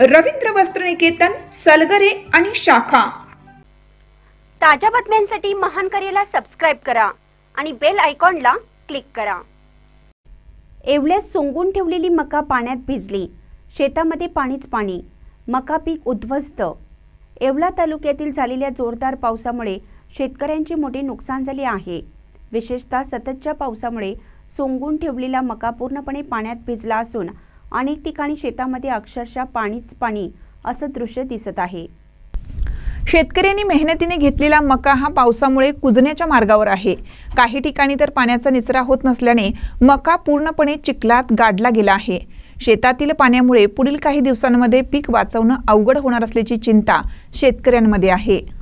रवींद्र वस्त्रनिकेतन सलगरे आणि शाखा. ताज्या बातम्यांसाठी महान करेला सबस्क्राईब करा आणि बेल आयकॉनला क्लिक करा. एवढ्यात सोंगून ठेवलेली मका पाण्यात भिजली. शेतामध्ये पाणीच पाणी. मका पीक उद्ध्वस्त येवला तालुक्यातील झालेल्या जोरदार पावसामुळे शेतकऱ्यांचे मोठे नुकसान झाले आहे. विशेषतः सततच्या पावसामुळे सोंगून ठेवलेला मका पूर्णपणे पाण्यात भिजला असून अनेक ठिकाणी शेतामध्ये अक्षरशः पाणीच पाणी असं दृश्य दिसत आहे. शेतकऱ्यांनी मेहनतीने घेतलेला मका हा पावसामुळे कुजण्याच्या मार्गावर आहे. काही ठिकाणी तर पाण्याचा निचरा होत नसल्याने मका पूर्णपणे चिखलात गाडला गेला आहे. शेतातील पाण्यामुळे पुढील काही दिवसांमध्ये पीक वाचवणं अवघड होणार असल्याची चिंता शेतकऱ्यांमध्ये आहे.